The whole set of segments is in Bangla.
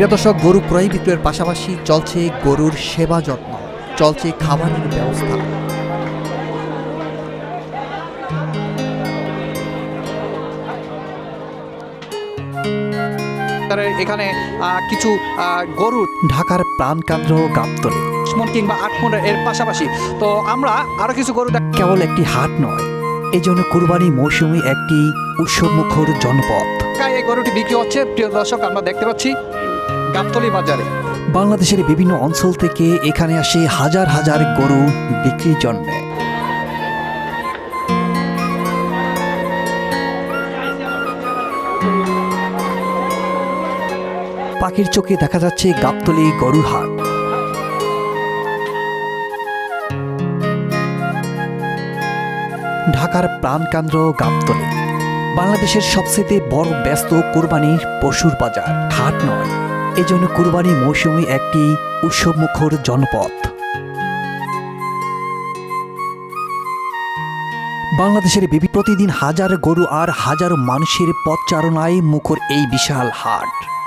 প্রিয় দর্শক গরু ক্রয় বিক্রয়ের পাশাপাশি চলছে গরুর সেবা যত্ন চলছে খাবারের ব্যবস্থা। এখানে কিছু গরু ঢাকার প্রাণকেন্দ্র গাবতলে মন কিংবা আট মন এর পাশাপাশি। তো আমরা আরও কিছু গরু কেবল একটি হাট নয় এই জন্য কুরবানি মৌসুমে একটি উৎসবমুখর টাকায় এই গরুটি বিক্রি হচ্ছে। প্রিয় দর্শক আমরা দেখতে পাচ্ছি গাবতলি বাজারে। বাংলাদেশের বিভিন্ন অঞ্চল থেকে এখানে আসে হাজার হাজার গরু বিক্রির জন্য। পাখির চোখে দেখা যাচ্ছে গাবতলি গরুর হাট। ঢাকার প্রাণকেন্দ্র গাবতলি। বাংলাদেশের সবচেয়ে বড় ব্যস্ত কোরবানির পশুর বাজার হাট নয়। এজন্য কুরবানি মৌসুমে একটি উৎসবমুখর জনপদ। বাংলাদেশের প্রতিদিন হাজার গরু আর হাজার মানুষের পথচারণায় মুখর এই বিশাল হাট।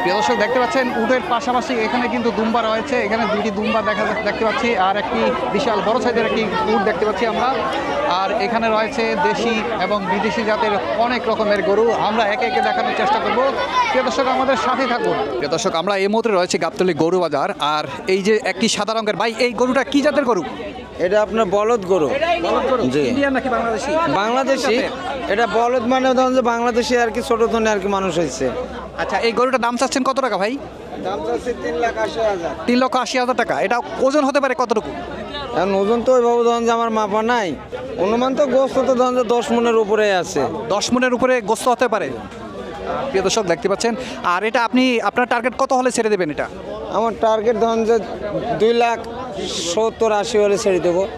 প্রিয় দর্শক দেখতে পাচ্ছেন উটের পাশাপাশি এখানে কিন্তু দুম্বা রয়েছে। এখানে দুটি দুম্বা দেখা যা- দেখতে পাচ্ছি আর একটি বিশাল বড় সাইজের একটি উট দেখতে পাচ্ছি আমরা। আর এখানে রয়েছে দেশি এবং বিদেশি জাতের অনেক রকমের গরু। আমরা একে একে দেখানোর চেষ্টা করব। প্রিয় দর্শক আমাদের সাথে থাকুন। প্রিয় দর্শক আমরা এই মুহূর্তে রয়েছে গাবতলি গরু বাজার। আর এই যে একটি সাদা রঙের ভাই এই গরুটা কি জাতের গরু? এটা আপনার বলদ গরু। জি। ইন্ডিয়ান নাকি বাংলাদেশি? বাংলাদেশি। এটা বলদ মানে ধরুন যে বাংলাদেশি আর কি ছোট ধরনের আর কি মানুষ হয়েছে আচ্ছা এই গরুটার দাম চাচ্ছেন কত টাকা ভাই? দাম চাচ্ছে তিন লাখ আশি হাজার। তিন লক্ষ আশি হাজার টাকা। এটা ওজন হতে পারে কতটুকু? এখন ওজন তো ওইভাবে ধরুন যে আমার মাপা নাই। অনুমান তো গোস্ত তো ধরুন যে দশ মনের উপরে আছে। দশ মনের উপরে গোস্ত হতে পারে। প্রিয় দর্শক দেখতে পাচ্ছেন। আর এটা আপনি আপনার টার্গেট কত হলে ছেড়ে দেবেন এটা? আমার টার্গেট ধরুন যে দুই লাখ সত্তর আশি হলে ছেড়ে দেবো।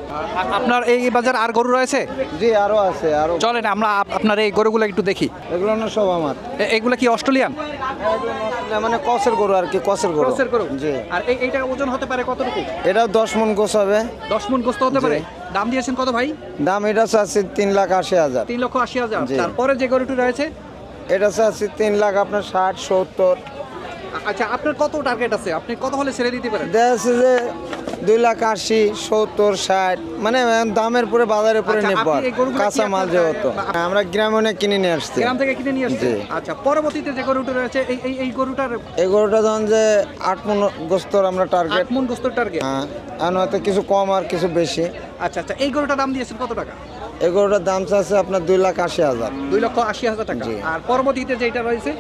আপনার এই বাজার আর গরু রয়েছে? জি আরও আছে আরও চলেন আমরা আপ- আপনার এই গরুগুলো একটু দেখি। এগুলো না সব আমার। এ- এইগুলো কি অস্ট্রেলিয়ান? মানে কসের গরু আর কি কসের গরু। ক্রসের গরু? জি। আর এই এইটা ওজন হতে পারে কতটুকু? এটাও দশ মন গোস হবে। দশ মন গোস্ত হতে পারে? দাম দিয়েছেন কত ভাই? দাম এটা চাচ্ছি তিন লাখ আশি হাজার। তিন লক্ষ আশি হাজার। জি। তারপরে যে গরুটি রয়েছে? এটা চাচ্ছি তিন লাখ আপনার ষাট সত্তর। আ- আচ্ছা আপনার কত টার্গেট আছে? আপনি কত হলে ছেড়ে দিতে পারেন? দেখা যাচ্ছে যে দুই লাখ আশি সত্তর ষাট মানে দামের পরে বাজারের পরে আচ্ছা, নির্ভর। কাঁচা মাল যেহেতু। আমরা গ্রামে অনেক কিনে নিয়ে আসছি। গ্রাম থেকে কিনে নিয়ে আসছে। আচ্ছা পরবর্তীতে যে গরুটা রয়েছে এই এই এই গরুটার এই গরুটা ধরুন যে আট মন গোস্তর আমরা টার্গেট আট মন গোস্তর টার্গেট হ্যাঁ এখন হয়তো কিছু কম আর কিছু বেশি। আচ্ছা আচ্ছা এই গরুটার দাম দিয়েছেন কত টাকা? এই গরুটার দাম চাচ্ছে আপনার দুই লাখ আশি হাজার। দুই লক্ষ আশি হাজার টাকা। আর পরবর্তীতে যেটা রয়েছে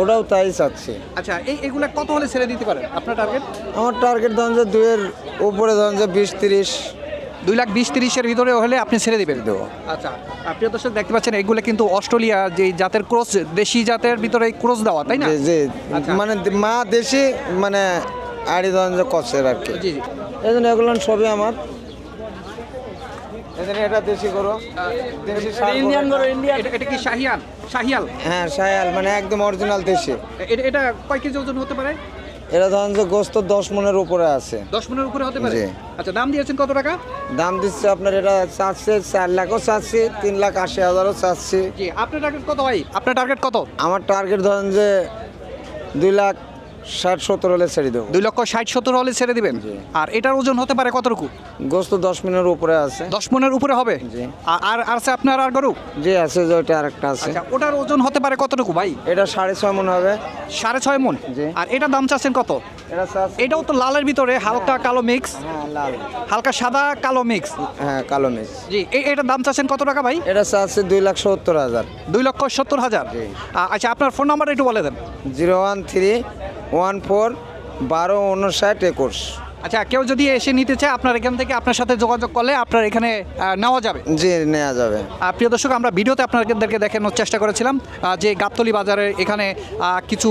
ওটাও তাই চাচ্ছি। আচ্ছা এই এগুলা কত হলে ছেড়ে দিতে পারেন আপনার টার্গেট আমার টার্গেট ধরুন যে দুইয়ের উপরে ধরুন যে বিশ তিরিশ। দুই লাখ বিশ তিরিশের ভিতরে হলে আপনি ছেড়ে দিবেন? দেবো। আচ্ছা প্রিয় দর্শক দেখতে পাচ্ছেন এগুলো কিন্তু অস্ট্রেলিয়া যে জাতের ক্রস দেশি জাতের ভিতরে ক্রস দেওয়া তাই না? জি জি। আচ্ছা। মানে মা দেশি মানে আড়ি ধরুন যে কষের আর কি। জি জি। এই জন্য এগুলো সবই আমার। জন্য এটা দেশি গরু। দেশি ষাঁড় গরু। এটা- এটা কি শাহিয়ান শাহিয়াল? হ্যাঁ সায়াল মানে একদম অরিজিনাল দেশি। এটা এটা কয় কেজি ওজন হতে পারে? এটা ধরেন যে গোস্ত দশ মনের উপরে আছে। দশ মনের উপরে হতে পারে? আচ্ছা দাম দিয়েছেন কত টাকা? দাম দিচ্ছে আপনার এটা চাচ্ছে চার লাখও চাচ্ছি তিন লাখ আশি হাজারও চাচ্ছি। আপনার টার্গেট কত ভাই? আপনার টার্গেট কত? আমার টার্গেট ধরেন যে দুই লাখ ষাট সত্তর হলে ছেড়ে দেবো। দুই লক্ষ ষাট সত্তর হলে ছেড়ে দিবেন। আর এটার ওজন হতে পারে কতটুকু? গোস্ত দশ মিনিটের উপরে আছে। দশ মনের উপরে হবে। আর আর আর আছে আপনার আর গরু? যে আছে যে ওইটা আরেকটা আছে। আচ্ছা ওটার ওজন হতে পারে কতটুকু ভাই? এটা সাড়ে ছয় মন হবে। সাড়ে ছয় মন। আর এটা দাম চাচ্ছেন কত? এটাও তো লালের ভিতরে হালকা কালো মিক্স হ্যাঁ হালকা সাদা কালো মিক্স হ্যাঁ কালো মিস জি এটার দাম চাচ্ছেন কত টাকা ভাই? এটা চাচ্ছে দুই লাখ সত্তর হাজার। দুই লক্ষ সত্তর হাজার। আচ্ছা আপনার ফোন নাম্বার একটু বলে দেন। Zero one three one four বারো উনষাট একুশ। আচ্ছা কেউ যদি এসে নিতে চায় আপনার এখান থেকে আপনার সাথে যোগাযোগ করলে আপনার এখানে নেওয়া যাবে। জি নেওয়া যাবে। প্রিয় দর্শক আমরা ভিডিওতে আপনাদেরকে দেখানোর চেষ্টা করেছিলাম যে গাবতলি বাজারে এখানে কিছু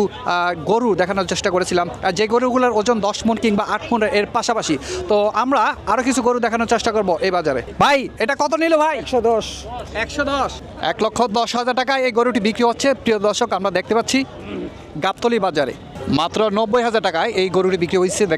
গরু দেখানোর চেষ্টা করেছিলাম। যে গরুগুলোর ওজন দশ মন কিংবা আট মন এর পাশাপাশি। তো আমরা আরও কিছু গরু দেখানোর চেষ্টা করব এই বাজারে। ভাই এটা কত নিল ভাই? একশো দশ। একশো দশ। এক লক্ষ দশ হাজার টাকায় এই গরুটি বিক্রি হচ্ছে। প্রিয় দর্শক আমরা দেখতে পাচ্ছি গাবতলি বাজারে। মাত্র নব্বই হাজার টাকায় এই গরুটি বিক্রি হয়েছে।